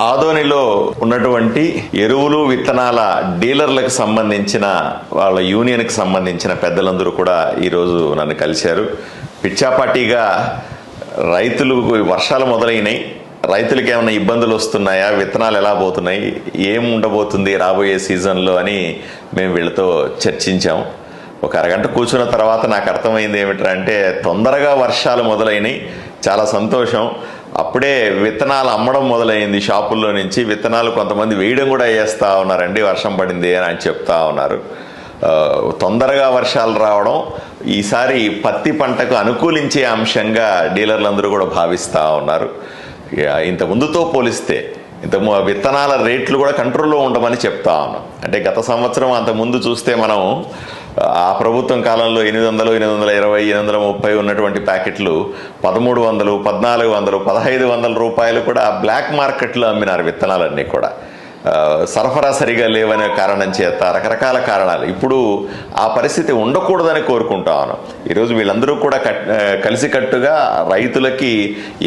ఆదోనిలో ఉన్నటువంటి ఎరువులు విత్తనాల డీలర్లకు సంబంధించిన వాళ్ళ యూనియన్కి సంబంధించిన పెద్దలందరూ కూడా ఈరోజు నన్ను కలిశారు. పిచ్చాపాటిగా రైతులు వర్షాలు మొదలైనాయి. రైతులకి ఏమైనా ఇబ్బందులు వస్తున్నాయా? విత్తనాలు ఎలా పోతున్నాయి? ఏం ఉండబోతుంది రాబోయే సీజన్లో అని మేము వీళ్ళతో చర్చించాం. ఒక అరగంట కూర్చున్న తర్వాత నాకు అర్థమైంది ఏమిటంటే తొందరగా వర్షాలు మొదలైనవి చాలా సంతోషం. అప్పుడే విత్తనాలు అమ్మడం మొదలైంది షాపుల్లో నుంచి. విత్తనాలు కొంతమంది వేయడం కూడా వేస్తూ ఉన్నారండి వర్షం పడింది అని అని చెప్తా ఉన్నారు. తొందరగా వర్షాలు రావడం ఈసారి పత్తి పంటకు అనుకూలించే అంశంగా డీలర్లందరూ కూడా భావిస్తూ ఉన్నారు. ఇంత ముందుతో పోలిస్తే ఇంత ము- విత్తనాల రేట్లు కూడా కంట్రోల్లో ఉండమని చెప్తా ఉన్నాం. అంటే గత సంవత్సరం అంత ముందు చూస్తే మనం ఆ ప్రభుత్వం కాలంలో ఎనిమిది వందలు ఎనిమిది వందల ఇరవై ఎనిమిది వందల ముప్పై ఉన్నటువంటి ప్యాకెట్లు పదమూడు వందలు పద్నాలుగు వందలు పదహైదు వందల రూపాయలు కూడా బ్లాక్ మార్కెట్లో అమ్మినారు విత్తనాలన్నీ కూడా. సరఫరా సరిగా లేవనే కారణం చేత రకరకాల కారణాలు. ఇప్పుడు ఆ పరిస్థితి ఉండకూడదని కోరుకుంటాను ఈరోజు వీళ్ళందరూ కూడా కట్ కలిసికట్టుగా రైతులకి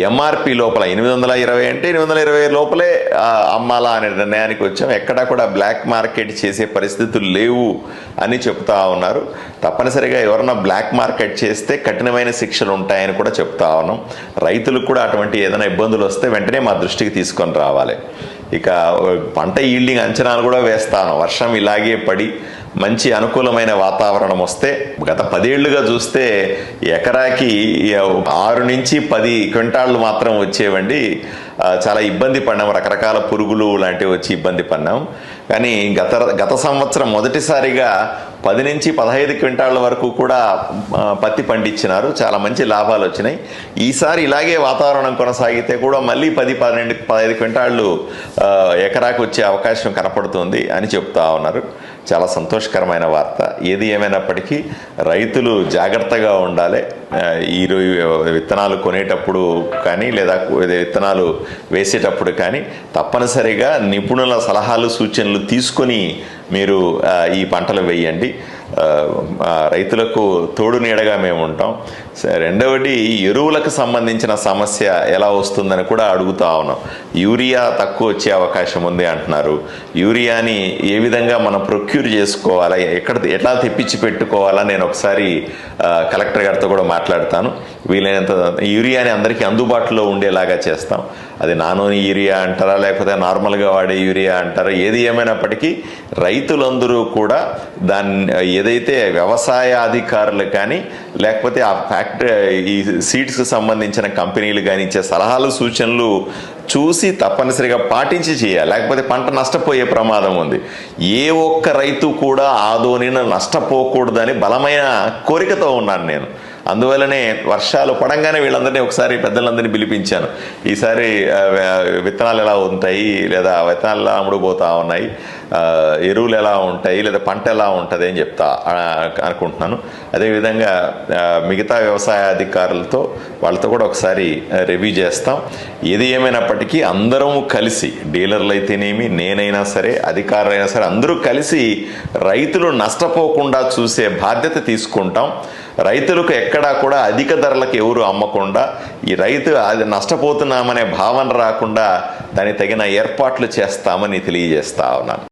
ఎంఆర్పి లోపల ఎనిమిది వందల ఇరవై అంటే ఎనిమిది వందల ఇరవై లోపలే అమ్మాలా అనే నిర్ణయానికి వచ్చాం. ఎక్కడా కూడా బ్లాక్ మార్కెట్ చేసే పరిస్థితులు లేవు అని చెప్తా ఉన్నారు. తప్పనిసరిగా ఎవరన్నా బ్లాక్ మార్కెట్ చేస్తే కఠినమైన శిక్షలు ఉంటాయని కూడా చెప్తా ఉన్నాం. రైతులకు కూడా అటువంటి ఏదైనా ఇబ్బందులు వస్తే వెంటనే మా దృష్టికి తీసుకొని రావాలి. ఇక పంట ఈల్డింగ్ అంచనాలు కూడా వేస్తాను. వర్షం ఇలాగే పడి మంచి అనుకూలమైన వాతావరణం వస్తే గత పదేళ్ళుగా చూస్తే ఎకరాకి ఆరు నుంచి పది క్వింటాళ్ళు మాత్రం వచ్చేవండి. చాలా ఇబ్బంది పడినాం రకరకాల పురుగులు లాంటివి వచ్చి ఇబ్బంది పడినాం కానీ గత గత సంవత్సరం మొదటిసారిగా పది నుంచి పదహైదు క్వింటాళ్ళ వరకు కూడా పత్తి పండించినారు. చాలా మంచి లాభాలు వచ్చినాయి. ఈసారి ఇలాగే వాతావరణం కొనసాగితే కూడా మళ్ళీ పది పన్నెండు పదహైదు క్వింటాళ్ళు ఎకరాకు వచ్చే అవకాశం కనపడుతుంది అని చెప్తా ఉన్నారు. చాలా సంతోషకరమైన వార్త. ఏది ఏమైనప్పటికీ రైతులు జాగ్రత్తగా ఉండాలి. ఈరోజు ఈ విత్తనాలు కొనేటప్పుడు కానీ లేదా విత్తనాలు వేసేటప్పుడు కానీ తప్పనిసరిగా నిపుణుల సలహాలు సూచనలు తీసుకొని మీరు ఈ పంటలు వేయండి. రైతులకు తోడు నీడగా మేము ఉంటాం. రెండవది ఎరువులకు సంబంధించిన సమస్య ఎలా వస్తుందని కూడా అడుగుతా ఉన్నాం. యూరియా తక్కువ వచ్చే అవకాశం ఉంది అంటున్నారు. యూరియాని ఏ విధంగా మనం ప్రొక్యూర్ చేసుకోవాలా ఎక్కడ ఎట్లా తెప్పించి పెట్టుకోవాలా నేను ఒకసారి కలెక్టర్ గారితో కూడా మాట్లాడతాను. వీలైనంత యూరియాని అందరికీ అందుబాటులో ఉండేలాగా చేస్తాం. అది నానోని యూరియా అంటారా లేకపోతే నార్మల్గా వాడే యూరియా అంటారా? ఏది ఏమైనప్పటికీ రైతులందరూ కూడా దాన్ని ఏదైతే వ్యవసాయ అధికారులు కానీ లేకపోతే ఆ ఫ్యాక్టరీ ఈ సీడ్స్కి సంబంధించిన కంపెనీలు కానీ ఇచ్చే సలహాలు సూచనలు చూసి తప్పనిసరిగా పాటించి చేయాలి. లేకపోతే పంట నష్టపోయే ప్రమాదం ఉంది. ఏ ఒక్క రైతు కూడా ఆదోనిన నష్టపోకూడదని బలమైన కోరికతో ఉన్నాను నేను. అందువల్లనే వర్షాలు పడంగానే వీళ్ళందరినీ ఒకసారి పెద్దలందరినీ పిలిపించాను. ఈసారి విత్తనాలు ఎలా ఉంటాయి లేదా విత్తనాలు ఎలా అమ్ముడుపోతా ఉన్నాయి? ఎరువులు ఎలా ఉంటాయి లేదా పంట ఎలా ఉంటుంది అని చెప్తా అనుకుంటున్నాను. అదేవిధంగా మిగతా వ్యవసాయ అధికారులతో వాళ్ళతో కూడా ఒకసారి రివ్యూ చేస్తాం. ఏది ఏమైనప్పటికీ అందరం కలిసి డీలర్లు అయితేనేమి నేనైనా సరే అధికారులైనా సరే అందరూ కలిసి రైతులు నష్టపోకుండా చూసే బాధ్యత తీసుకుంటాం. రైతులకు ఎక్కడా కూడా అధిక ధరలకు ఎవరు అమ్మకుండా ఈ రైతు అది నష్టపోతున్నామనే భావన రాకుండా దానికి తగిన ఏర్పాట్లు చేస్తామని తెలియజేస్తా ఉన్నాను.